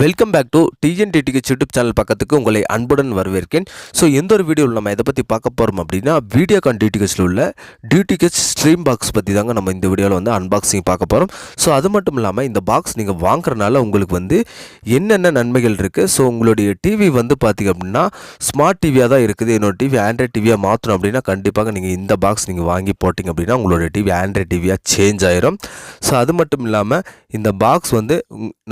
Welcome back to டிஎன்டிடிக்கு YouTube channel பக்கத்துக்கு உங்களை அன்புடன் வரவேற்கேன். ஸோ எந்த ஒரு வீடியோவில் நம்ம எதை பற்றி பார்க்க போகிறோம் அப்படின்னா வீடியோகான் டிடிஹெச்சில் உள்ள டிடிஹெச் ஸ்ட்ரீம் பாக்ஸ் பற்றி தாங்க நம்ம இந்த வீடியோவில் வந்து அன்பாக்சிங் பார்க்க போகிறோம் ஸோ அது மட்டும் இல்லாமல் இந்த பாக்ஸ் நீங்கள் வாங்குறனால உங்களுக்கு வந்து என்னென்ன நன்மைகள் இருக்குது ஸோ உங்களுடைய டிவி வந்து பார்த்திங்க அப்படின்னா ஸ்மார்ட் டிவியாக தான் இருக்குது. என்னோட டிவி ஆண்ட்ராய்ட் டிவியாக மாற்றணும் அப்படின்னா கண்டிப்பாக நீங்கள் இந்த பாக்ஸ் நீங்கள் வாங்கி போட்டிங்க அப்படின்னா உங்களோட டிவி ஆண்ட்ராய்ட் டிவியாக சேஞ்ச் ஆயிரும். ஸோ அது மட்டும் இல்லாமல் இந்த பாக்ஸ் வந்து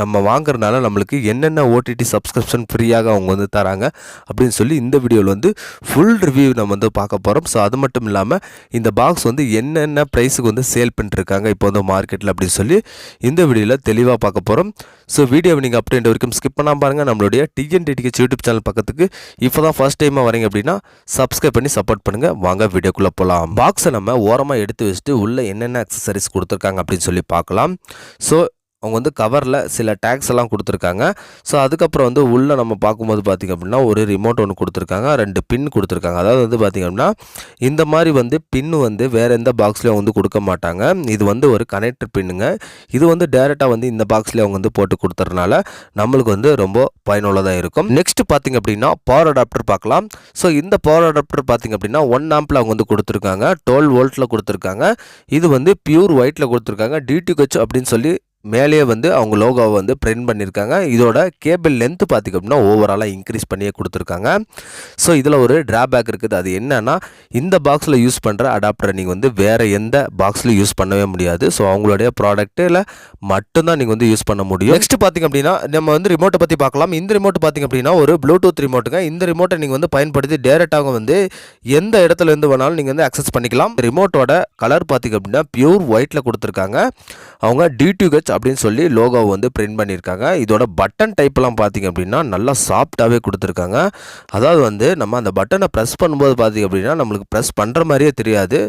நம்ம வாங்குறதுனால நம்மளுக்கு என்னென்ன ஓடிடி சப்ஸ்கிரிப்ஷன் ஃப்ரீயாக அவங்க வந்து தராங்க அப்படின்னு சொல்லி இந்த வீடியோவில் வந்து ஃபுல் ரிவ்யூ நம்ம வந்து பார்க்க போகிறோம் ஸோ அது மட்டும் இல்லாமல் இந்த பாக்ஸ் வந்து என்னென்ன ப்ரைஸுக்கு வந்து சேல் பண்ணிட்டுருக்காங்க இப்போ வந்து மார்க்கெட்டில் அப்படின்னு சொல்லி இந்த வீடியோவில் தெளிவாக பார்க்க போகிறோம் ஸோ வீடியோவை நீங்கள் அப்படின்ற வரைக்கும் ஸ்கிப் பண்ணாமல் பாருங்கள் நம்மளுடைய டிஎன்டிடிக்கு யூடியூப் சேனல் பக்கத்துக்கு இப்போ தான் ஃபர்ஸ்ட் டைமாக வரீங்க அப்படின்னா சப்ஸ்கிரைப் பண்ணி சப்போர்ட் பண்ணுங்கள் வாங்க வீடியோக்குள்ளே போகலாம் பாக்ஸை நம்ம ஓரமாக எடுத்து வச்சுட்டு உள்ளே என்னென்ன அக்சசரிஸ் கொடுத்துருக்காங்க அப்படின்னு சொல்லி பார்க்கலாம். ஸோ அவங்க வந்து கவரில் சில டேக்ஸ் எல்லாம் கொடுத்துருக்காங்க. ஸோ அதுக்கப்புறம் வந்து உள்ளே நம்ம பார்க்கும்போது பார்த்திங்க அப்படின்னா ஒரு ரிமோட் ஒன்று கொடுத்துருக்காங்க ரெண்டு பின் கொடுத்துருக்காங்க. அதாவது வந்து பார்த்திங்க அப்படின்னா இந்த மாதிரி வந்து பின்னு வந்து வேறு எந்த பாக்ஸ்லேயும் வந்து கொடுக்க மாட்டாங்க. இது வந்து ஒரு கனெக்டர் பின்னுங்க இது வந்து டேரெக்டாக வந்து இந்த பாக்ஸ்லேயே அவங்க வந்து போட்டு கொடுத்துறனால நம்மளுக்கு வந்து ரொம்ப பயனுள்ளதாக இருக்கும். நெக்ஸ்ட் பார்த்திங்க அப்படின்னா பவர் அடாப்டர் பார்க்கலாம். ஸோ இந்த பவர் அடாப்டர் பார்த்திங்க அப்படின்னா ஒன் ஆம்பில் அவங்க வந்து கொடுத்துருக்காங்க. டுவெல் வோல்ட்டில் கொடுத்துருக்காங்க. இது வந்து பியூர் ஒயிட்டில் கொடுத்துருக்காங்க. டிடிஹெச் அப்படின்னு சொல்லி மேலேயே வந்து அவங்க லோகோவை வந்து பிரிண்ட் பண்ணியிருக்காங்க. இதோட கேபிள் லென்த்து பார்த்திங்க அப்படின்னா ஓவராலாக இன்க்ரீஸ் பண்ணியே கொடுத்துருக்காங்க. ஸோ இதில் ஒரு ட்ராபேக் இருக்குது. அது என்னென்னா இந்த பாக்ஸில் யூஸ் பண்ணுற அடாப்டரை நீங்கள் வந்து வேறு எந்த பாக்ஸ்லையும் யூஸ் பண்ணவே முடியாது. ஸோ அவங்களுடைய ப்ராடக்ட்டில் மட்டும்தான் நீங்கள் வந்து யூஸ் பண்ண முடியும். நெக்ஸ்ட் பார்த்திங்க அப்படின்னா நம்ம வந்து ரிமோட்டை பற்றி பார்க்கலாம். இந்த ரிமோட் பார்த்திங்க அப்படின்னா ஒரு ப்ளூடூத் ரிமோட்டுங்க இந்த ரிமோட்டை நீங்கள் வந்து பயன்படுத்தி டேரெக்டாக வந்து எந்த இடத்துல இருந்து வேணாலும் நீங்கள் வந்து அக்சஸ் பண்ணிக்கலாம். ரிமோட்டோட கலர் பார்த்திங்க அப்படின்னா பியூர் ஒயிட்டில் கொடுத்துருக்காங்க. அவங்க டிடிஹெச் அப்படின்னு சொல்லி லோகோவை வந்து பிரிண்ட் பண்ணியிருக்காங்க. இதோட பட்டன் டைப்லாம் பார்த்திங்க அப்படின்னா நல்லா சாஃப்டாகவே கொடுத்துருக்காங்க. அதாவது வந்து நம்ம அந்த பட்டனை ப்ரெஸ் பண்ணும்போது பார்த்திங்க அப்படின்னா நம்மளுக்கு ப்ரெஸ் பண்ணுற மாதிரியே தெரியாது.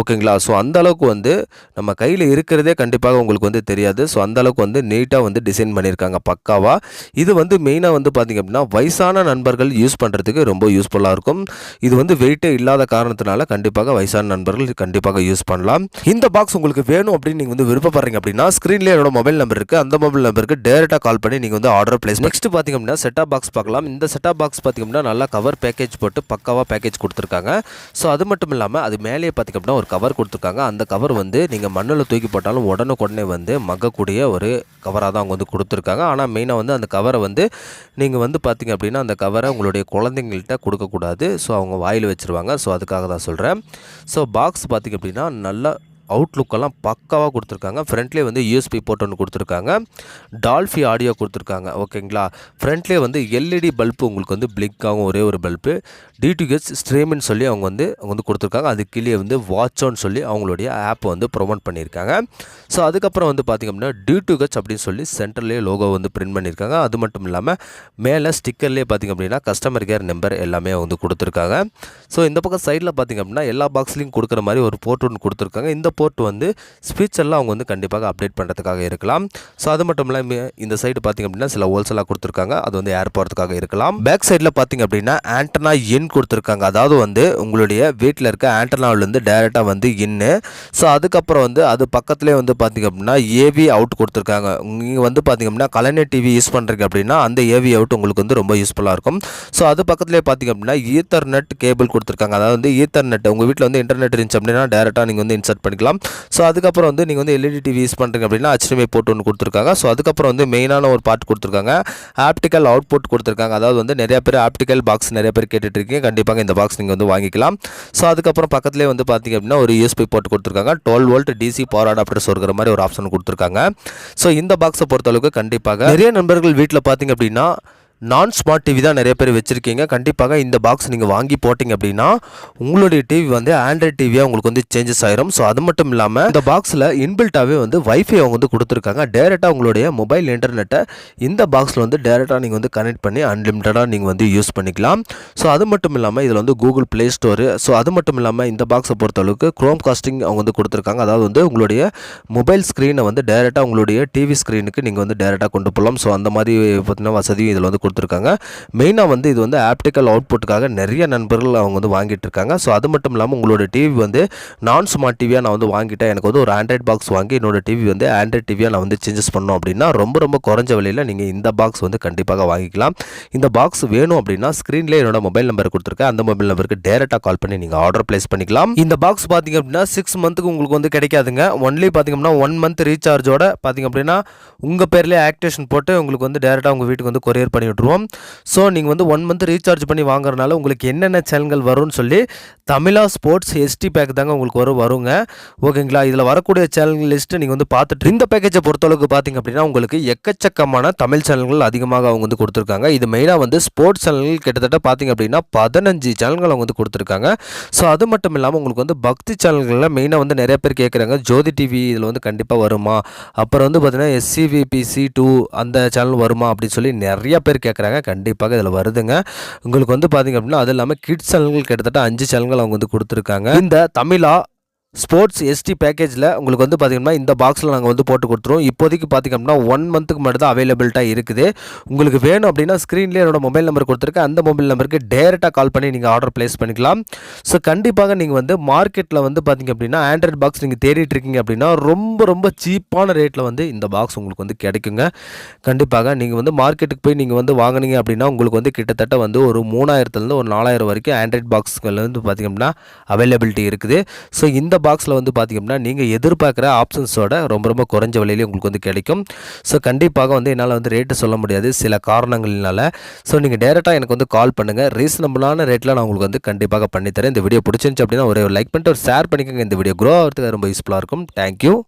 ஓகேங்களா ஸோ அந்த அளவுக்கு வந்து நம்ம கையில் இருக்கிறதே கண்டிப்பாக உங்களுக்கு வந்து தெரியாது. ஸோ அந்த அளவுக்கு வந்து நீட்டாக வந்து டிசைன் பண்ணியிருக்காங்க பக்காவாக இது வந்து மெயினாக வந்து பார்த்திங்க அப்படின்னா வயசான நண்பர்கள் யூஸ் பண்ணுறதுக்கு ரொம்ப யூஸ்ஃபுல்லாக இருக்கும். இது வந்து வெயிட்டே இல்லாத காரணத்தினால கண்டிப்பாக வயசான நண்பர்கள் கண்டிப்பாக யூஸ் பண்ணலாம். இந்த பாக்ஸ் உங்களுக்கு வேணும் அப்படின்னு நீங்கள் வந்து விருப்பப்படுறீங்க அப்படின்னா ஸ்க்ரீன்லேயே என்னோட மொபைல் நம்பர் இருக்குது அந்த மொபைல் நம்பருக்கு டேரெக்டாக கால் பண்ணி நீங்கள் வந்து ஆர்டர் பிளேஸ் நெக்ஸ்ட் பார்த்திங்க அப்படின்னா செட்டாப் பாக்ஸ் பார்க்கலாம். இந்த செட்டாப் பாக்ஸ் பார்த்திங்க அப்படின்னா நல்லா கவர் பேக்கேஜ் போட்டு பக்காவாக பேக்கேஜ் கொடுத்துருக்காங்க. ஸோ அது மட்டும் இல்லாமல் அது மேலேயே பார்த்திங்க அப்படின்னா ஒரு கவர் கொடுத்துருக்காங்க. அந்த கவர் வந்து நீங்கள் மண்ணில் தூக்கி போட்டாலும் உடனுக்குடனே வந்து மக்கக்கூடிய ஒரு கவராக தான் அவங்க வந்து கொடுத்துருக்காங்க. ஆனால் மெயினாக வந்து அந்த கவரை வந்து நீங்கள் வந்து பார்த்திங்க அப்படின்னா அந்த கவரை உங்களுடைய குழந்தைங்கள்ட்ட கொடுக்கக்கூடாது. ஸோ அவங்க வாயில் வச்சுருவாங்க. ஸோ அதுக்காக தான் சொல்கிறேன் ஸோ பாக்ஸ் பார்த்திங்க அப்படின்னா நல்லா அவுட்லுக்கெல்லாம் பக்காவாக கொடுத்துருக்காங்க. ஃப்ரண்ட்லேயே வந்து யூஎஸ்பி போர்ட் ஒன்று கொடுத்துருக்காங்க. டால்ஃபி ஆடியோ கொடுத்துருக்காங்க. ஓகேங்களா ஃப்ரண்ட்லேயே வந்து எல்இடி பல்பு உங்களுக்கு வந்து பிளிக் ஒரே ஒரு பல்பு டிடிஹெச் ஸ்ட்ரீம்னு சொல்லி அவங்க வந்து அவங்க வந்து கொடுத்துருக்காங்க. அது கீழே வந்து வாட்சோன்னு சொல்லி அவங்களுடைய ஆப்பை வந்து ப்ரொமோட் பண்ணியிருக்காங்க. ஸோ அதுக்கப்புறம் வந்து பார்த்திங்க அப்படின்னா டிடிஹெச் அப்படின்னு சொல்லி சென்டர்லேயே லோகோ வந்து பிரிண்ட் பண்ணியிருக்காங்க. அது மட்டும் இல்லாமல் மேலே ஸ்டிக்கர்லேயே பார்த்திங்க அப்படின்னா கஸ்டமர் கேர் நம்பர் எல்லாமே வந்து கொடுத்துருக்காங்க. ஸோ இந்த பக்கம் சைடில் பார்த்திங்க அப்படின்னா எல்லா பாக்ஸ்லேயும் கொடுக்குற மாதிரி ஒரு போர்ட் ஒன்று கொடுத்துருக்காங்க. இந்த போர்ட் வந்து ஸ்பீச்செல்லாம் அவங்க வந்து கண்டிப்பாக அப்டேட் பண்ணுறதுக்காக இருக்கலாம். ஸோ அது மட்டும் இல்லாமல் இந்த சைடு பார்த்திங்க அப்படின்னா சில ஹோல்சேலாக கொடுத்துருக்காங்க. அது வந்து ஏர் போகிறதுக்காக இருக்கலாம் பேக் சைடில் பார்த்திங்க அப்படின்னா ஆண்டனா இன் கொடுத்துருக்காங்க. அதாவது வந்து உங்களுடைய வீட்டில் இருக்க ஆண்டனாவிலேருந்து டேரெக்டாக வந்து இன்னு ஸோ அதுக்கப்புறம் வந்து அது பக்கத்துலேயே வந்து பார்த்திங்க அப்படின்னா ஏவி அவுட் கொடுத்துருக்காங்க. நீங்கள் வந்து பார்த்திங்க அப்படின்னா கலைஞர் டிவி யூஸ் பண்ணுறீங்க அப்படின்னா அந்த ஏவி அவுட் உங்களுக்கு வந்து ரொம்ப யூஸ்ஃபுல்லாக இருக்கும். ஸோ அது பக்கத்துலேயே பார்த்திங்க அப்படின்னா ஈத்தர்நெட் கேபிள் கொடுத்துருக்காங்க. அதாவது வந்து ஈத்தர்நெட் உங்கள் வீட்டில் வந்து இன்டர்நெட் இருந்துச்சு அப்படின்னா டேரெக்டாக நீங்கள் வந்து இன்சர்ட் பண்ணிக்கலாம். ஸோ அதுக்கப்புறம் வந்து நீங்கள் வந்து எல்இடி டிவி யூஸ் பண்ணுறீங்க அப்படின்னா ஹெச்டிஎம்ஐ போட்டு ஒன்று கொடுத்துருக்காங்க. ஸோ அதுக்கப்புறம் வந்து மெயினான ஒரு பார்ட் கொடுத்துருக்காங்க. ஆப்டிக்கல் அவுட்புட் கொடுத்துருக்காங்க. அதாவது வந்து நிறைய பேர் ஆப்டிக்கல் பாக்ஸ் நிறைய பேர் கேட்டுட்ருக்கீங்க கண்டிப்பாக இந்த பாக்ஸ் நீங்கள் வந்து வாங்கிக்கலாம். ஸோ அதுக்கப்புறம் பக்கத்துலேயே வந்து பார்த்தீங்க அப்படின்னா ஒரு யூஎஸ்பி போட்டு கொடுத்துருக்காங்க. Twelve volt DC power adapters இருக்கிற மாதிரி ஒரு ஆப்ஷன் கொடுத்துருக்காங்க. ஸோ இந்த பாக்ஸை பொறுத்தளவுக்கு கண்டிப்பாக நிறைய நண்பர்கள் வீட்டில் பார்த்தீங்க அப்படின்னா நான் ஸ்மார்ட் டிவி தான் நிறைய பேர் வச்சுருக்கீங்க. கண்டிப்பாக இந்த பாக்ஸ் நீங்கள் வாங்கி போட்டிங்க அப்படின்னா உங்களுடைய டிவி வந்து ஆண்ட்ராய்ட் டிவியாக உங்களுக்கு வந்து சேஞ்சஸ் ஆயிரும். ஸோ அது மட்டும் இல்லாமல் இந்த பாக்ஸில் இன்பில்ட்டாகவே வந்து வைஃபை அவங்க வந்து கொடுத்துருக்காங்க. டேரெக்டாக உங்களுடைய மொபைல் இன்டர்நெட்டை இந்த பாக்ஸில் வந்து டேரெக்டாக நீங்கள் வந்து கனெக்ட் பண்ணி அன்லிமிட்டடாக நீங்கள் வந்து யூஸ் பண்ணிக்கலாம். ஸோ அது மட்டும் இல்லாமல் இதில் வந்து கூகுள் ப்ளே ஸ்டோரு ஸோ அது மட்டும் இல்லாமல் இந்த பாக்ஸை பொறுத்தளவுக்கு க்ரோம் காஸ்டிங் அவங்க வந்து கொடுத்துருக்காங்க. அதாவது வந்து உங்களுடைய மொபைல் ஸ்க்ரீனை வந்து டேரெக்டாக உங்களுடைய டிவி ஸ்க்ரீனுக்கு நீங்கள் வந்து டேரெக்டாக கொண்டு போகலாம். ஸோ அந்த மாதிரி பார்த்தீங்கன்னா வசதியும் இதில் வந்து கொடுத்துருக்காங்க. மெயினாக வந்து இது வந்து ஆப்டிக்கல் அவுட்புட்டுக்காக நிறைய நண்பர்கள் அவங்க வந்து வாங்கிட்டு இருக்காங்க ஸோ அது மட்டும் இல்லாமல் உங்களோட டிவி வந்து நான் ஸ்மார்ட் டிவியாக நான் வந்து வாங்கிட்டேன். எனக்கு வந்து ஒரு ஆண்ட்ராய்ட் பாக்ஸ் வாங்கி என்னோட டிவி வந்து ஆண்ட்ராய்ட் டிவியாக நான் வந்து சேஞ்சஸ் பண்ணோம் அப்படின்னா ரொம்ப ரொம்ப குறைஞ்ச விலையில் நீங்கள் இந்த பாக்ஸ் வந்து கண்டிப்பாக வாங்கிக்கலாம். இந்த பாக்ஸ் வேணும் அப்படின்னா ஸ்க்ரீன்லேயே என்னோட மொபைல் நம்பர் கொடுத்துருக்கேன். அந்த மொபைல் நம்பருக்கு டேரெக்டாக கால் பண்ணி நீங்கள் ஆர்டர் ப்ளேஸ் பண்ணிக்கலாம். இந்த பாக்ஸ் பார்த்தீங்க அப்படின்னா சிக்ஸ் மந்த்துக்கு உங்களுக்கு வந்து கிடைக்காதுங்க. ஒன்லி பார்த்தீங்கன்னா ஒன் மந்த் ரீசார்ஜோட பார்த்தீங்க அப்படின்னா உங்கள் பேர்லேயே ஆக்டிவேஷன் போட்டு உங்களுக்கு வந்து டேரெக்டாக உங்கள் வீட்டுக்கு வந்து கொரியர் பண்ணி போட்டுருவோம் ஸோ நீங்கள் வந்து ஒன் மந்த் ரீசார்ஜ் பண்ணி வாங்குறதுனால உங்களுக்கு என்னென்ன சேனல்கள் வரும்னு சொல்லி தமிழா ஸ்போர்ட்ஸ் எஸ்டி பேக் தாங்க உங்களுக்கு வரும் வருங்க. ஓகேங்களா இதில் வரக்கூடிய சேனல் லிஸ்ட்டு நீங்கள் வந்து பார்த்துட்டு இந்த பேக்கேஜை பொறுத்தளவுக்கு பார்த்தீங்க அப்படின்னா உங்களுக்கு எக்கச்சக்கமான தமிழ் சேனல்கள் அதிகமாக அவங்க வந்து கொடுத்துருக்காங்க. இது மெயினாக வந்து ஸ்போர்ட்ஸ் சேனல்கள் கிட்டத்தட்ட பார்த்தீங்க அப்படின்னா பதினஞ்சு சேனல்கள் அவங்க வந்து கொடுத்துருக்காங்க. ஸோ அது மட்டும் இல்லாமல் உங்களுக்கு வந்து பக்தி சேனல்களில் மெயினாக வந்து நிறைய பேர் கேட்குறாங்க ஜோதி டிவி இதில் வந்து கண்டிப்பாக வருமா? அப்புறம் வந்து பார்த்தீங்கன்னா எஸ்சிவிபிசி டூ அந்த சேனல் வருமா? அப்படின்னு சொல்லி நிறைய பேர் கேட்குறாங்க. கண்டிப்பாக இதில் வருதுங்க. உங்களுக்கு வந்து பார்த்தீங்க அப்படின்னா அது இல்லாமல் கிட்ஸ் சேனல்கள் கிட்டத்தட்ட அஞ்சு சேனல்கள் அவங்க வந்து கொடுத்துருக்காங்க. இந்த தமிழா ஸ்போர்ட்ஸ் எஸ்டி பேக்கேஜில் உங்களுக்கு வந்து பார்த்திங்கன்னா இந்த பாக்ஸில் நாங்கள் வந்து போட்டு கொடுத்துருவோம். இப்போதைக்கு பார்த்தீங்க அப்படின்னா ஒன் மந்த்துக்கு மட்டும் தான் அவைலபிலிட்டாக இருக்குது. உங்களுக்கு வேணும் அப்படின்னா ஸ்க்ரீன்லேயே என்னோட மொபைல் நம்பர் கொடுத்துருக்கேன். அந்த மொபைல் நம்பருக்கு டேரெக்டாக கால் பண்ணி நீங்கள் ஆர்டர் ப்ளேஸ் பண்ணிக்கலாம். ஸோ கண்டிப்பாக நீங்கள் வந்து மார்க்கெட்டில் வந்து பார்த்தீங்க அப்படின்னா ஆண்ட்ராய்ட் பாக்ஸ் நீங்கள் தேடிட்டு இருக்கீங்க அப்படின்னா ரொம்ப ரொம்ப சீப்பான ரேட்டில் வந்து இந்த பாக்ஸ் உங்களுக்கு வந்து கிடைக்குங்க. கண்டிப்பாக நீங்கள் வந்து மார்க்கெட்டுக்கு போய் நீங்கள் வந்து வாங்குனீங்க அப்படின்னா உங்களுக்கு வந்து கிட்டத்தட்ட வந்து ஒரு மூணாயிரத்துலேருந்து ஒரு நாலாயிரம் வரைக்கும் ஆண்ட்ராய்ட் பாக்ஸ்கள் வந்து பார்த்தீங்க அப்படின்னா அவைலபிலிட்டி இருக்குது. ஸோ இந்த பாக்ஸில் வந்து பார்த்திங்க அப்படின்னா நீங்கள் எதிர்பார்க்குற ஆப்ஷன்ஸோட ரொம்ப ரொம்ப குறைஞ்ச விலையிலே உங்களுக்கு வந்து கிடைக்கும். ஸோ கண்டிப்பாக வந்து என்னால் வந்து ரேட்டு சொல்ல முடியாது சில காரணங்களினால. ஸோ நீங்கள் டேரெக்டாக எனக்கு வந்து கால் பண்ணுங்கள் ரீசனபிளான ரேட்டில் நான் உங்களுக்கு வந்து கண்டிப்பாக பண்ணித்தரேன். இந்த வீடியோ பிடிச்சிருந்துச்சு அப்படின்னா ஒரு லைக் பண்ணிட்டு ஒரு ஷேர் பண்ணிக்கோங்க. இந்த வீடியோ க்ரோ ஆகிறதுக்கு ரொம்ப யூஸ்ஃபுல்லாக இருக்கும். தேங்க்யூ